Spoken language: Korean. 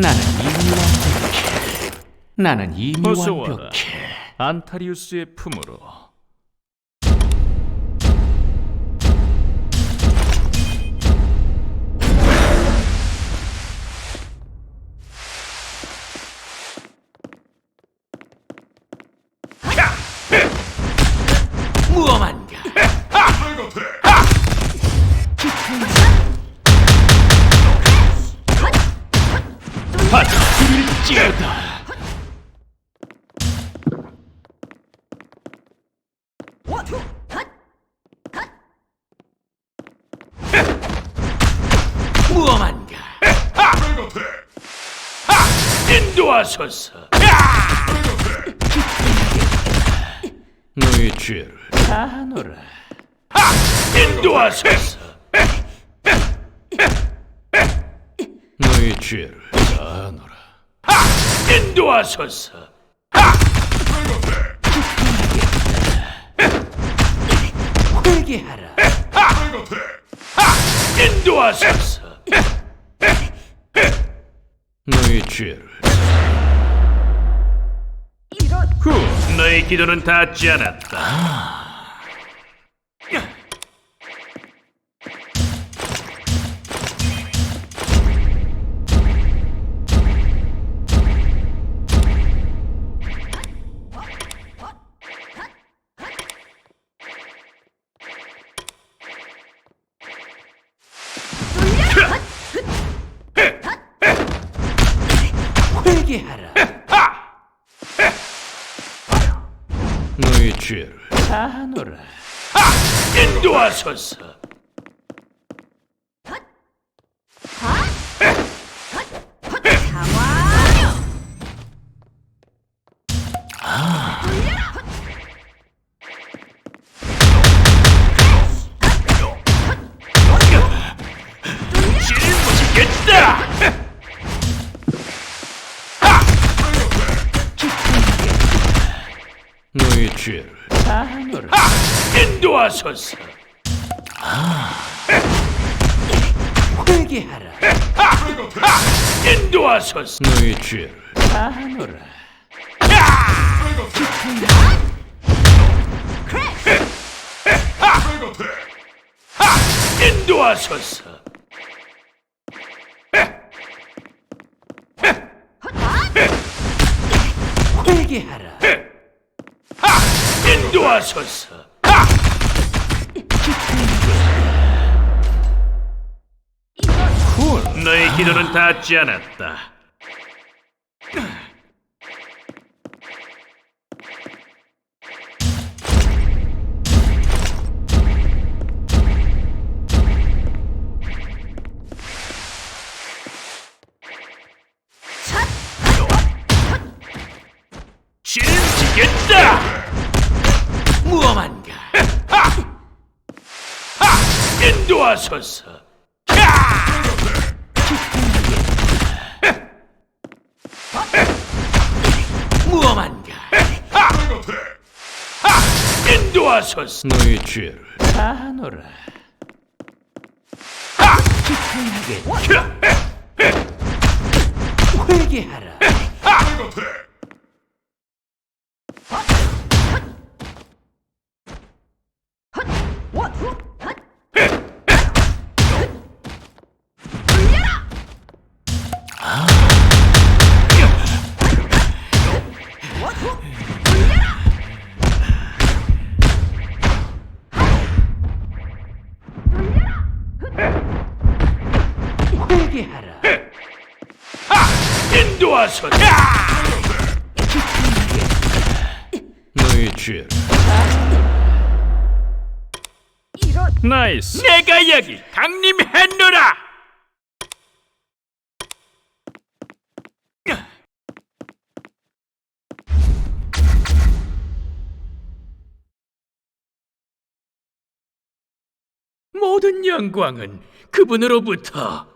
나는 이미 완벽해. 나는 이미. 완벽해. 안타리우스의 품으로 바다 일지어다. 무엄한가? 인도하소서. 너의 죄를 다 하노라. 인도하소서. 너의 죄를. 인도하소서. 회개하라. 인도하소서. 너의 죄를 후, 너의 기도는 닿지 않았다. 회개하라. 너의 죄를 다 하노라. 인도하소서. 너의 죄를 다 하노라. 인도하소서. 회개하라. 인도하소서. 너의 죄를 다 하노라. 인도하소서. 회개하라. 인도하소서. 군, 너의 기도는 닿지 않았다. 인도하소서. 무엄한가? 인도하소서. 너의 죄를 다 하노라. 회개하라. 회개하라. 인도하소서. 너의 죄를. 나이스. 내가 여기 강림했노라. 모든 영광은 그분으로부터